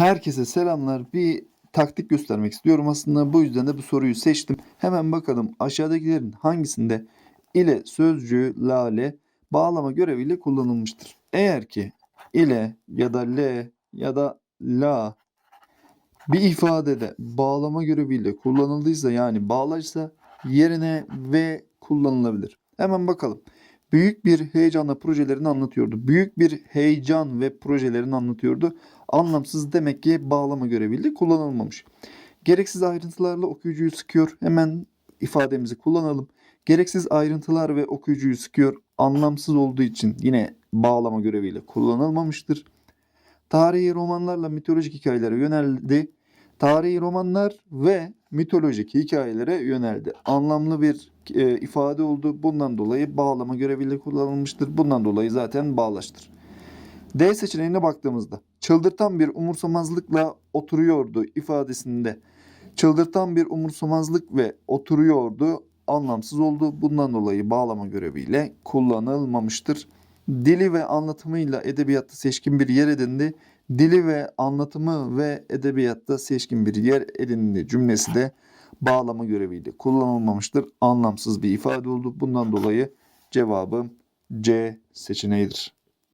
Herkese selamlar. Bir taktik göstermek istiyorum aslında. Bu yüzden de bu soruyu seçtim. Hemen bakalım aşağıdakilerin hangisinde ile sözcüğü lale bağlama göreviyle kullanılmıştır. Eğer ki ile ya da le ya da la bir ifadede bağlama göreviyle kullanıldıysa yani bağlaysa yerine ve kullanılabilir. Hemen bakalım. Büyük bir heyecanla projelerini anlatıyordu. Büyük bir heyecan ve projelerini anlatıyordu. Anlamsız demek ki bağlama göreviyle kullanılmamış. Gereksiz ayrıntılarla okuyucuyu sıkıyor. Hemen ifademizi kullanalım. Gereksiz ayrıntılar ve okuyucuyu sıkıyor. Anlamsız olduğu için yine bağlama göreviyle kullanılmamıştır. Tarihi romanlarla mitolojik hikayelere yöneldi. Tarihi romanlar ve mitolojik hikayelere yöneldi. Anlamlı bir e, ifade oldu. Bundan dolayı bağlama göreviyle kullanılmıştır. Bundan dolayı zaten bağlaştır. D seçeneğine baktığımızda çıldırtan bir umursamazlıkla oturuyordu ifadesinde çıldırtan bir umursamazlık ve oturuyordu anlamsız oldu. Bundan dolayı bağlama göreviyle kullanılmamıştır. Dili ve anlatımıyla edebiyatta seçkin bir yer edindi. Dili ve anlatımı ve edebiyatta seçkin bir yer edindi cümlesi de bağlama göreviyle kullanılmamıştır. Anlamsız bir ifade oldu. Bundan dolayı cevabım C seçeneğidir.